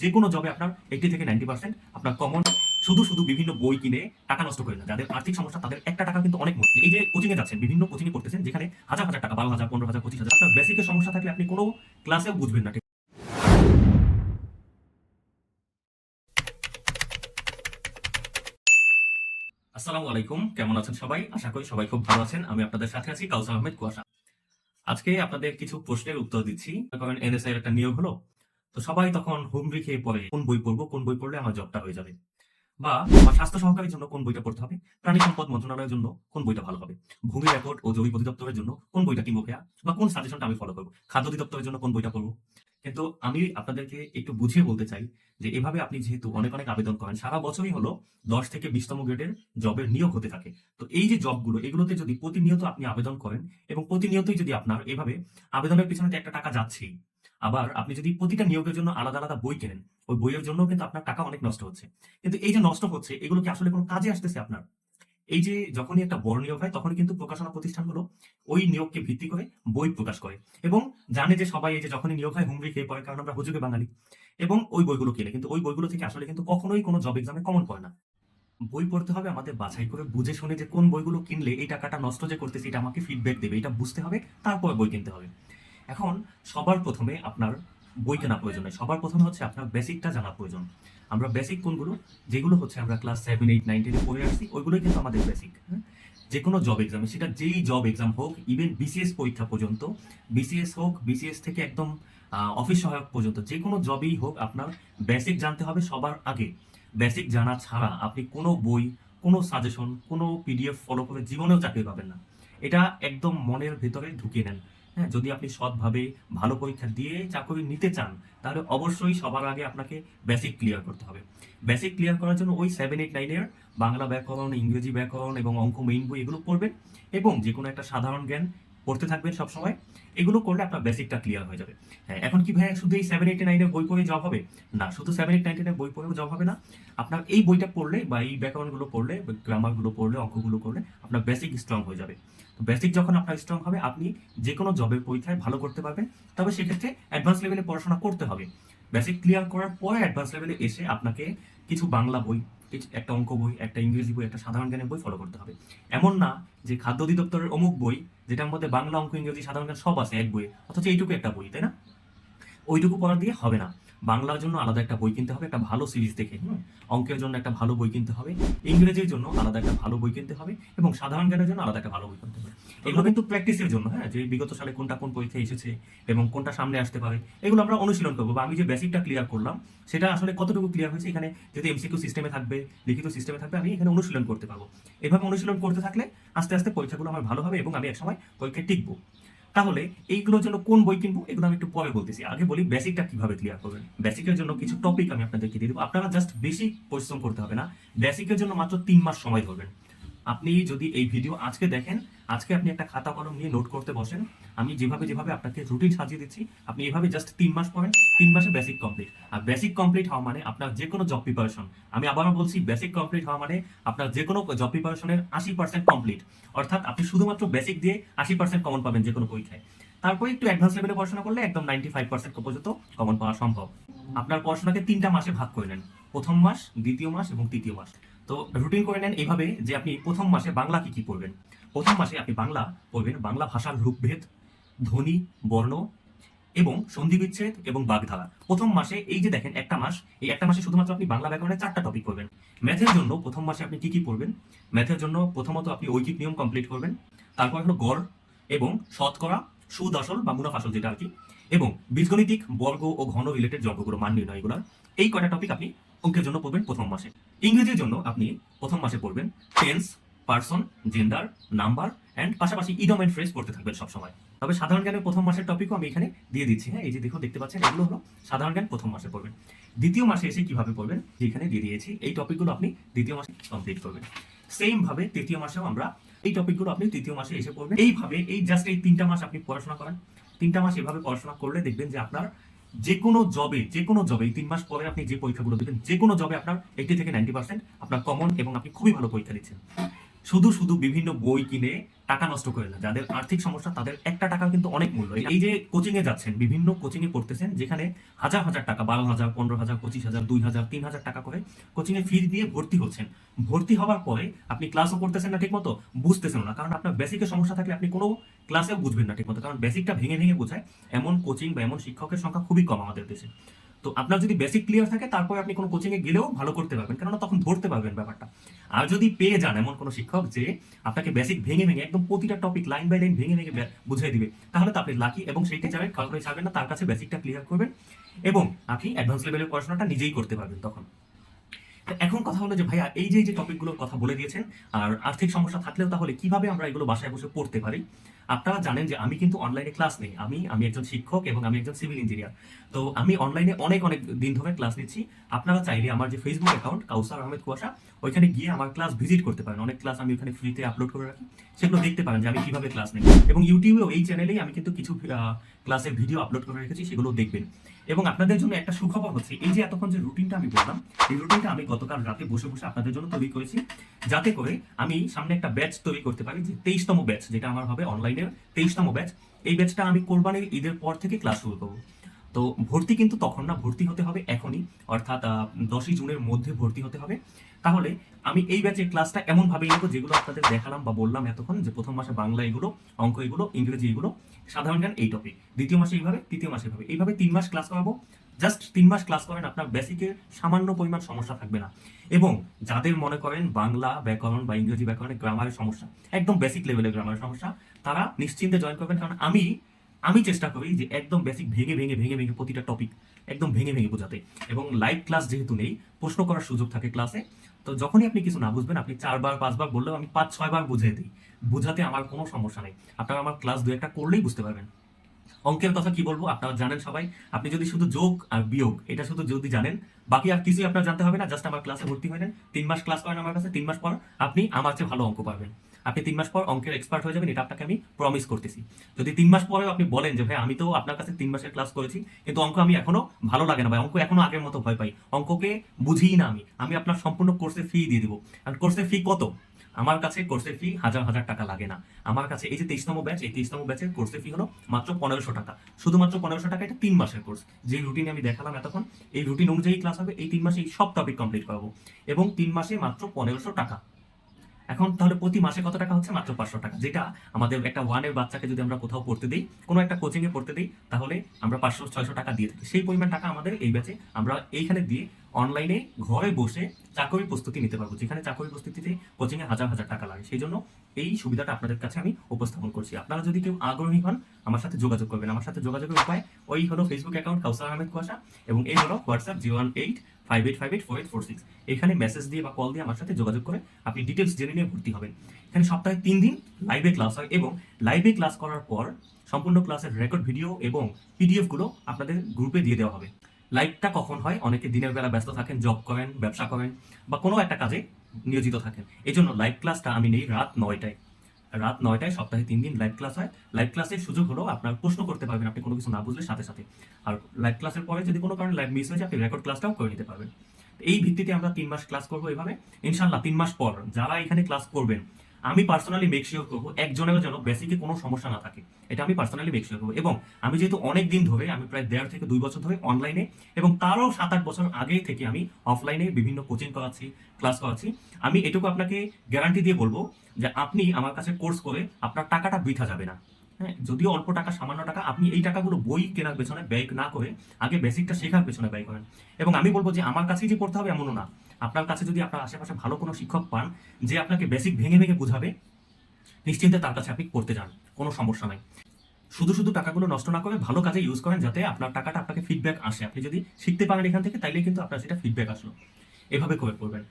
যে কোনো জবে আপনার এইটি থেকে নাইনটি পার্সেন্ট আপনার কমন শুধু শুধু বিভিন্ন বই কিনে টাকা নষ্ট করে না যাদের আর্থিক সমস্যা, তাদের একটা টাকা কিন্তু অনেক মূল্য। এই যে কোচিং এ যাচ্ছেন, বিভিন্ন কোচিং করতেছেন যেখানে হাজার হাজার টাকা, বারো হাজার, পনেরো হাজার, পঁচিশ হাজার, আপনার বেসিকের সমস্যা থাকলে আপনি কোনো ক্লাসেও বুঝবেন না। আসসালামু আলাইকুম, কেমন আছেন সবাই? আশা করি সবাই খুব ভালো আছেন। আমি আপনাদের সাথে আছি কাউসার আহমেদ কুয়াশা। আজকে আপনাদের কিছু প্রশ্নের উত্তর দিচ্ছি। করেন এনএসআই এর একটা নিয়োগ হলো। তো সবাই তখন হুমড়ি খেয়ে পড়ে, কোন বই পড়ব, কোন বই পড়লে আমার জবটা হয়ে যাবে? বা আমার স্বাস্থ্য সহকারীর জন্য কোন বইটা পড়তে হবে? প্রাণী সম্পদ মন্ত্রণালয়ের জন্য কোন বইটা ভালো হবে? ভূমি রেকর্ড ও জৈব অধিদপ্তরের জন্য কোন বইটা কিনবো ভাইয়া? বা কোন সাজেশনটা আমি ফলো করব? খাদ্য অধিদপ্তরের জন্য কোন বইটা পড়ব? কিন্তু আমি আপনাদেরকে একটু বুঝিয়ে বলতে চাই যে এভাবে আপনি যেহেতু অনেক অনেক আবেদন করেন, সারা বছরই হলো দশ থেকে বিশতম গ্রেডের জবের নিয়োগ হতে থাকে। তো এই যে জবগুলো এগুলোতে যদি প্রতিনিয়ত আপনি আবেদন করেন এবং প্রতিনিয়তই যদি আপনার এভাবে আবেদনের পিছনে একটা টাকা যাচ্ছেই আবার আপনি যদি প্রতিটা নিয়োগের জন্য আলাদা আলাদা বই কেনেন, ওই বইয়ের জন্য কিন্তু আপনার টাকা অনেক নষ্ট হচ্ছে। কিন্তু এই যে নষ্ট হচ্ছে, এগুলো কি আসলে কোনো কাজে আসতেছে আপনার? এই যে যখনই একটা বড় নিয়োগ হয়, তখনই কিন্তু প্রকাশনা প্রতিষ্ঠানগুলো ওই নিয়োগকে ভিত্তি করে বই প্রকাশ করে এবং জানে যে সবাই এই যে যখনই নিয়োগ হয়, হুমড়ি খেয়ে পড়ে, কারণ আমরা হুজুগে বাঙালি, এবং ওই বইগুলো কেনে। কিন্তু ওই বইগুলো থেকে আসলে কিন্তু কখনোই কোনো জব এক্সামে কমন পড়ে না। বই পড়তে হবে আমাদের বাছাই করে, বুঝে শুনে যে কোন বইগুলো কিনলে এই টাকাটা নষ্ট যে করতেছি, এটা আমাকে ফিডব্যাক দেবে, এটা বুঝতে হবে, তারপর বই কিনতে হবে। এখন সবার প্রথমে আপনার বই কেনা প্রয়োজন নেই। সবার প্রথমে হচ্ছে আপনার বেসিকটা জানা প্রয়োজন। আমরা বেসিক কোনগুলো? যেগুলো হচ্ছে আমরা ক্লাস সেভেন এইট নাইন পড়ে আসছি, ওইগুলোই কিন্তু আমাদের বেসিক হ্যাঁ? যে কোনো জব এক্সামে সেটা যেই জব এক্সাম হোক ইভেন বিসিএস পরীক্ষা পর্যন্ত বিসিএস হোক বিসিএস থেকে একদম অফিস সহায়ক পর্যন্ত যে কোনো জবেই হোক, আপনার বেসিক জানতে হবে সবার আগে। বেসিক জানা ছাড়া আপনি কোনো বই, কোনো সাজেশন কোনো পিডিএফ ফলো করে জীবনেও চাকরি পাবেন না। এটা একদম মনের ভেতরে ঢুকিয়ে নেন। হ্যাঁ। যদি আপনি সৎভাবে ভালো পরীক্ষা দিয়ে চাকরি নিতে চান, তাহলে অবশ্যই সবার আগে আপনাকে বেসিক ক্লিয়ার করতে হবে। বেসিক ক্লিয়ার করার জন্য ওই সেভেন এইট নাইনের বাংলা ব্যাকরণ, ইংরেজি ব্যাকরণ এবং অঙ্ক মেইন বই এগুলো পড়বেন এবং যে কোনো একটা সাধারণ জ্ঞান পড়তে থাকবেন সবসময়। এগুলো করলে আপনার বেসিকটা ক্লিয়ার হয়ে যাবে। হ্যাঁ এখন কি ভাই শুধু এই সেভেন এইটি নাইনের বই পড়ে জব হবে? না, শুধু সেভেন এইট নাইনের বই পড়েও জব হবে না। আপনার এই বইটা পড়লে বা এই ব্যাকরণগুলো পড়লে গ্রামারগুলো পড়লে, অঙ্কগুলো করলে আপনার বেসিক স্ট্রং হয়ে যাবে। তো বেসিক যখন আপনার স্ট্রং হবে, আপনি যে কোনো জবের পরীক্ষায় ভালো করতে পারবেন। তবে সেক্ষেত্রে অ্যাডভান্স লেভেলে পড়াশোনা করতে হবে। বেসিক ক্লিয়ার করার পরে অ্যাডভান্স লেভেলে এসে আপনাকে কিছু বাংলা বই একটা অঙ্ক বই, একটা ইংরেজি বই, একটা সাধারণ জ্ঞানের বই ফলো করতে হবে। এমন না যে খাদ্য অধিদপ্তরের অমুক বই যেটার মধ্যে বাংলা অঙ্ক, ইংরেজি, সাধারণ জ্ঞান সব আছে, এক বই অথচ এইটুকু একটা বই, তাই না? ওইটুকু পড়া দিয়ে হবে না। বাংলার জন্য আলাদা একটা বই কিনতে হবে, একটা ভালো সিরিজ দেখে? অঙ্কের জন্য একটা ভালো বই কিনতে হবে, ইংরেজির জন্য আলাদা একটা ভালো বই কিনতে হবে এবং সাধারণ জ্ঞানের জন্য আলাদা একটা ভালো বই কিনতে হবে। এগুলো কিন্তু প্র্যাকটিসের জন্য হ্যাঁ? যে বিগত সালে কোনটা কোন পরীক্ষা এসেছে এবং কোনটা সামনে আসতে পারে, এগুলো আমরা অনুশীলন করব বা আমি যে বেসিকটা ক্লিয়ার করলাম, সেটা আসলে কতটুকু ক্লিয়ার হয়েছে, এখানে যদি এমসিকিউ সিস্টেমে থাকবে, লিখিত সিস্টেমে থাকবে, আমি এখানে অনুশীলন করতে পারব। এভাবে অনুশীলন করতে থাকলে আস্তে আস্তে পরীক্ষাগুলো আমার ভালো হবে এবং আমি একসময় পরীক্ষায় টিকবো। তাহলে এইগুলোর জন্য কোন বই কিনবো? এগুলো আমি একটু পরে বলতেছি। আগে বলি বেসিকটা কীভাবে ক্লিয়ার করবেন? বেসিকের জন্য কিছু টপিক আমি আপনাদেরকে দিয়ে দেবো। আপনারা জাস্ট বেশি পরিশ্রম করতে হবে না। বেসিকের জন্য মাত্র তিন মাস সময় ধরবেন। আপনি যদি এই ভিডিও আজকে দেখেন আজকে আপনি একটা খাতা কলম নিয়ে নোট করতে বসেন। আমি যেভাবে যেভাবে আপনাকে রুটিন সাজিয়ে দিচ্ছি, আপনি এভাবে জাস্ট তিন মাস পড়েন তিন মাসে বেসিক কমপ্লিট আর বেসিক কমপ্লিট হওয়া মানে আপনার যে কোনো জব প্রিপারেশন আমি আবারও বলছি বেসিক কমপ্লিট হওয়া মানে আপনার যে কোনো জব প্রিপারেশনের আশি পার্সেন্ট কমপ্লিট অর্থাৎ আপনি শুধুমাত্র বেসিক দিয়ে আশি পার্সেন্ট কমন পাবেন যে কোনো পরীক্ষায়। তারপরে একটু অ্যাডভান্স লেভেলে পড়াশোনা করলে একদম নাইনটি ফাইভ পার্সেন্ট পর্যন্ত কমন পাওয়া সম্ভব। আপনার পড়াশোনাকে তিনটা মাসে ভাগ করে নেন। প্রথম মাস, দ্বিতীয় মাস এবং তৃতীয় মাস। তো রুটিন করে নেন এইভাবে যে আপনি প্রথম মাসে বাংলা কি কি পড়বেন। প্রথম মাসে আপনি বাংলা পড়বেন, বাংলা ভাষার রূপভেদ, ধ্বনি, বর্ণ এবং সন্ধি বিচ্ছেদ এবং বাগধারা। প্রথম মাসে এই যে দেখেন একটা মাস, এই একটা মাসে শুধুমাত্র আপনি বাংলা ব্যাকরণের চারটা টপিক পড়বেন। ম্যাথের জন্য প্রথম মাসে আপনি কি কি পড়বেন? ম্যাথের জন্য প্রথমত আপনি ঐকিক নিয়ম কমপ্লিট করবেন, তারপর হলো গড় এবং শতকরা সুদ আসল বা মুনাফ আসল যেটা আর কি, এবং বীজগণিতিক, বর্গ ও ঘন রিলেটেড যজ্ঞগুলো, মান নির্ণয় এগুলো। এই কয়টা টপিক আপনি অঙ্কের জন্য পড়বেন প্রথম মাসে। ইংরেজির জন্য আপনি প্রথম মাসে পড়বেন tense person gender number and পাশাপাশি ইডম অ্যান্ড ফ্রেজ পড়তে থাকবেন সবসময়। তবে সাধারণ জ্ঞানের প্রথম মাসের টপিকও আমি এখানে দিয়ে দিচ্ছি। হ্যাঁ এই যে দেখো, দেখতে পাচ্ছেন, এগুলো হলো সাধারণ জ্ঞান প্রথম মাসে পড়বেন। দ্বিতীয় মাসে এসে কীভাবে পড়বেন, যেখানে দিয়ে দিয়েছি, এই টপিকগুলো আপনি দ্বিতীয় মাসে কমপ্লিট করবেন। সেম ভাবে তৃতীয় মাসেও আমরা এই টপিকগুলো আপনি তৃতীয় মাসে এসে পড়বেন। এইভাবে এই জাস্ট এই তিনটা মাস আপনি পড়াশোনা করেন। তিনটা মাস এভাবে পড়াশোনা করলে দেখবেন যে আপনার যে কোনো জবে যে কোনো জবে তিন মাস পরে আপনি যে পরীক্ষাগুলো দেবেন যে কোনো জবে আপনার এইটি থেকে নাইনটি পার্সেন্ট আপনার কমন এবং আপনি খুবই ভালো পরীক্ষা দিচ্ছেন। শুধু শুধু বিভিন্ন বই কিনে টাকা নষ্ট করে না, যাদের আর্থিক সমস্যা, তাদের একটা টাকা কিন্তু অনেক মূল্য। এই যে কোচিং এ যাচ্ছেন, বিভিন্ন কোচিং এ পড়তেছেন, যেখানে হাজার হাজার টাকা, বারো হাজার, পনেরো হাজার, পঁচিশ হাজার, দুই হাজার, তিন হাজার টাকা করে কোচিং এ ফি দিয়ে ভর্তি হচ্ছেন। ভর্তি হওয়ার পরে আপনি ক্লাসও করতেছেন না ঠিকমতো, বুঝতেছেন না। কারণ আপনার বেসিকের সমস্যা থাকলে আপনি কোনো ক্লাসেও বুঝবেন না ঠিকমতো। কারণ বেসিকটা ভেঙে ভেঙে বোঝায়, এমন কোচিং বা এমন শিক্ষকের সংখ্যা খুবই কম আমাদের দেশে। তো আপনার যদি বেসিক ক্লিয়ার থাকে, তারপরে আপনি কোনো কোচিংয়ে গেলেও ভালো করতে পারবেন। কেননা তখন ধরতে পারবেন ব্যাপারটা। আর যদি পেয়ে যান এমন কোনো শিক্ষক যে আপনাকে বেসিক ভেঙে ভেঙে, একদম প্রতিটা টপিক লাইন বাই লাইন ভেঙে ভেঙে বুঝিয়ে দিবে, তাহলে তো আপনি লাকি এবং সেইটা টিচারের কখনোই ছাড়বেন না, তার কাছে বেসিকটা ক্লিয়ার করবেন এবং আপনি অ্যাডভান্স লেভেলের পড়াশোনাটা নিজেই করতে পারবেন তখন। এখন কথা হলো যে ভাইয়া, এই যে যে টপিকগুলোর কথা বলে দিয়েছেন, আর আর্থিক সমস্যা থাকলেও তাহলে কীভাবে আমরা এগুলো বাসায় বসে পড়তে পারি? আপনারা জানেন যে আমি কিন্তু অনলাইনে ক্লাস নেই। আমি আমি একজন শিক্ষক এবং আমি একজন সিভিল ইঞ্জিনিয়ার তো আমি অনলাইনে অনেক অনেক দিন ধরে ক্লাস নিচ্ছি। আপনারা চাইলে আমার যে ফেসবুক অ্যাকাউন্ট কাউসার আহমেদ কুয়াশা, ওইখানে গিয়ে আমার ক্লাস ভিজিট করতে পারেন। অনেক ক্লাস আমি ওখানে ফ্রিতে আপলোড করে রাখি। সেগুলো দেখতে পারেন যে আমি কীভাবে ক্লাস নেই। এবং ইউটিউবেও এই চ্যানেলেই আমি কিন্তু কিছু ক্লাসের ভিডিও আপলোড করে রেখেছি, সেগুলো দেখবেন। এবং আপনাদের জন্য একটা সুখবর হচ্ছে, এই যে এতক্ষণ যে রুটিনটা আমি বললাম, এই রুটিনটা আমি গতকাল রাতে বসে বসে আপনাদের জন্য তৈরি করেছি। যাতে করে আমি সামনে একটা ব্যাচ তৈরি করতে পারি, যে তেইশতম ব্যাচ যেটা আমার হবে অনলাইনের তেইশতম ব্যাচ এই ব্যাচটা আমি কোরবানির ঈদের পর থেকে ক্লাস শুরু করব। তো ভর্তি কিন্তু তখন না, ভর্তি হতে হবে এখনই, অর্থাৎ দশই জুনের মধ্যে ভর্তি হতে হবে। তাহলে আমি এই ব্যাচের ক্লাসটা এমন ভাবে নেব, যেগুলো আপনাদের দেখালাম বা বললাম এতক্ষণ, যে প্রথম মাসে বাংলা এগুলো, অঙ্ক এগুলো, ইংরেজি এগুলো, সাধারণ জ্ঞান এই টপিক দ্বিতীয় মাসে এইভাবে, তৃতীয় মাসে এইভাবে। এইভাবে তিন মাস ক্লাস করাবো। জাস্ট তিন মাস ক্লাস করেন, আপনার বেসিকের সামান্য পরিমাণ সমস্যা থাকবে না। এবং যাদের মনে করেন বাংলা ব্যাকরণ বা ইংরেজি ব্যাকরণের গ্রামারের সমস্যা, একদম বেসিক লেভেলের গ্রামারের সমস্যা, তারা নিশ্চিন্তে জয়েন করবেন। কারণ আমি আমি চেষ্টা করি যে একদম বেসিক ভেঙে ভেঙে ভেঙে ভেঙে প্রতিটা টপিক একদম ভেঙে ভেঙে বোঝাতে। এবং লাইভ ক্লাস যেহেতু নেই, প্রশ্ন করার সুযোগ থাকে ক্লাসে তো যখনই আপনি কিছু না বুঝবেন, আপনি চারবার, পাঁচবার বললেও আমি পাঁচ, ছয়বার বুঝিয়ে দিই। বুঝাতে আমার কোনো সমস্যা নেই। আপনারা আমার ক্লাস দু একটা করলেই বুঝতে পারবেন। অঙ্কের কথা কি বলব? আপনারা জানেন সবাই। আপনি যদি শুধু যোগ আর বিয়োগ, এটা শুধু যদি জানেন, বাকি আর কিছুই আপনার জানতে হবে না জাস্ট আমার ক্লাসে ভর্তি হয়ে নেন। তিন মাস ক্লাস করেন আমার কাছে, তিন মাস পর আপনি আমার চেয়ে ভালো অঙ্ক পাবেন। আপনি তিন মাস পর অঙ্কের এক্সপার্ট হয়ে যাবেন, এটা আপনাকে আমি প্রমিস করতেছি। যদি তিন মাস পরেও আপনি বলেন যে, ভাই, আমি তো আপনার কাছে তিন মাসের ক্লাস করেছি, কিন্তু অঙ্ক আমি এখনও ভালো লাগে না ভাই, অঙ্ক এখনও আগের মতো ভয় পাই। অঙ্ককে বুঝিই না আমি আমি আপনার সম্পূর্ণ কোর্সের ফি দিয়ে দিব। আর কোর্সের ফি কত? আমার কাছে কোর্সের ফি হাজার হাজার টাকা লাগে না। আমার কাছে এই যে তেইশতম ব্যাচ এই তেইশতম ব্যাচের কোর্সের ফি হলো মাত্র পনেরোশো টাকা। শুধুমাত্র পনেরোশো টাকা এটা তিন মাসের কোর্স যে রুটিনে আমি দেখালাম এতক্ষণ, এই রুটিন অনুযায়ী ক্লাস হবে, এই তিন মাসে এই সব টপিক কমপ্লিট করাবো। এবং তিন মাসে মাত্র পনেরোশো টাকা। এখন তাহলে প্রতি মাসে কত টাকা হচ্ছে? মাত্র পাঁচশো টাকা। যেটা আমাদের একটা ওয়ানের বাচ্চাকে যদি আমরা কোথাও পড়তে দিই, কোনো একটা কোচিংয়ে পড়তে দিই, তাহলে আমরা পাঁচশো, ছয়শো টাকা দিয়ে থাকি। সেই পরিমাণ টাকা আমাদের এই ব্যাচে আমরা এইখানে দিয়ে অনলাইনে ঘরে বসে চাকরির প্রস্তুতি নিতে পারব। যেখানে চাকরির প্রস্তুতিতে কোচিং এ হাজার হাজার টাকা লাগে। সেই জন্য এই সুবিধাটা আপনাদের কাছে আমি উপস্থাপন করছি। আপনারা যদি কেউ আগ্রহী হন, আমার সাথে যোগাযোগ করবেন। আমার সাথে যোগাযোগের উপায় ওই হলো ফেসবুক অ্যাকাউন্ট কাউসার আহমেদ কুয়াশা এবং এই হলো WhatsApp zero one eight five eight five eight four eight four six এখানে মেসেজ দিয়ে বা কল দিয়ে আমার সাথে যোগাযোগ করে আপনি ডিটেলস জেনে নিয়ে ভর্তি হবেন। এখানে সপ্তাহে তিন দিন লাইভে ক্লাস হয় এবং লাইভে ক্লাস করার পর সম্পূর্ণ ক্লাসের রেকর্ড ভিডিও এবং পিডিএফগুলো আপনাদের গ্রুপে দিয়ে দেওয়া হবে। লাইভটা কখন হয়? অনেকে দিনের বেলা ব্যস্ত থাকেন জব করেন, ব্যবসা করেন, বা কোনো একটা কাজে নিয়োজিত থাকেন। এই জন্য লাইভ ক্লাসটা আমি নেই রাত নয়টায়। রাত নয়টায়, সপ্তাহে তিন দিন লাইভ ক্লাস হয়। লাইভ ক্লাসের সুযোগ হলো আপনার প্রশ্ন করতে পারবেন, আপনি কোনো কিছু না বুঝলে সাথে সাথে। আর লাইভ ক্লাসের পরে যদি কোনো কারণে লাইভ মিস হয়ে যায়, আপনি রেকর্ড ক্লাসটাও করে নিতে পারবেন। এই ভিত্তিতে আমরা তিন মাস ক্লাস করব এভাবে। ইনশাল্লাহ তিন মাস পর যারা এখানে ক্লাস করবেন আমি পার্সোনালি মেক শিওর করব, একজনের যেন বেসিকে কোনো সমস্যা না থাকে। এটা আমি পার্সোনালি মেক শিওর করব। এবং আমি যেহেতু অনেক দিন ধরে, আমি প্রায় দেড় থেকে দুই বছর ধরে অনলাইনে এবং তারও সাত আট বছর আগে থেকে আমি অফলাইনে বিভিন্ন কোচিং করাচ্ছি ক্লাস করাচ্ছি। আমি এটুকু আপনাকে গ্যারান্টি দিয়ে বলব যে আপনি আমার কাছে কোর্স করে আপনার টাকাটা বৃথা যাবে না। হ্যাঁ যদিও অল্প টাকা, সামান্য টাকা, আপনি এই টাকাগুলো বই কেনার পেছনে ব্যয় না করে আগে বেসিকটা শেখার পেছনে ব্যয় করেন। এবং আমি বলব যে আমার কাছেই যে পড়তে হবে এমনও না। আপনার কাছে যদি আপনার আশেপাশে ভালো কোনো শিক্ষক পান, যে আপনাকে বেসিক ভেঙে ভেঙে বোঝাবে, নিশ্চিন্তে তার কাছে আপনি পড়তে যান, কোনো সমস্যা নাই। শুধু শুধু টাকাগুলো নষ্ট না করে ভালো কাজে ইউজ করেন যাতে আপনার টাকাটা আপনাকে ফিডব্যাক আসে। আপনি যদি শিখতে পারেন এখান থেকে তাইলে কিন্তু আপনার সেটা ফিডব্যাক আসলো। এভাবে করে করবেন।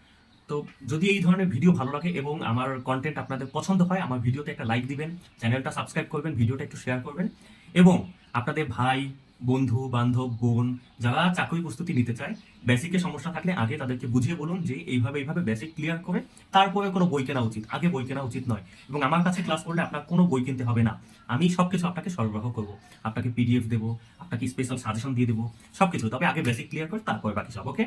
তো যদি এই ধরনের ভিডিও ভালো লাগে এবং আমার কন্টেন্ট আপনাদের পছন্দ হয়, আমার ভিডিওতে একটা লাইক দিবেন চ্যানেলটা সাবস্ক্রাইব করবেন ভিডিওটা একটু শেয়ার করবেন এবং আপনাদের ভাই বন্ধু, বান্ধব, বোন যারা চাকরি প্রস্তুতি নিতে চায় বেসিকে সমস্যা থাকলে আগে তাদেরকে বুঝিয়ে বলুন যে এইভাবে এইভাবে বেসিক ক্লিয়ার করে তারপরে কোনো বই কেনা উচিত। আগে বই কেনা উচিত নয়। এবং আমার কাছে ক্লাস করলে আপনার কোনো বই কিনতে হবে না। আমি সবকিছু আপনাকে সরবরাহ করব। আপনাকে পিডিএফ দেবো আপনাকে স্পেশাল সাজেশন দিয়ে দেবো, সবকিছু। তবে আগে বেসিক ক্লিয়ার করে, তারপরে বাকি সব ওকে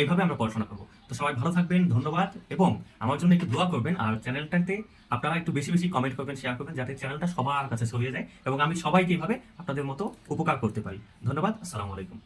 এইভাবে আমরা পড়াশোনা করব। তো সবাই ভালো থাকবেন, ধন্যবাদ, এবং আমার জন্য একটু দোয়া করবেন, আর চ্যানেলটাতে আপনারা একটু বেশি বেশি কমেন্ট করবেন শেয়ার করবেন, যাতে চ্যানেলটা সবার কাছে ছড়িয়ে যায়, এবং আমি সবাইকে এইভাবে আপনাদের মতো উপকার করতে পারি। ধন্যবাদ, আসসালামু আলাইকুম।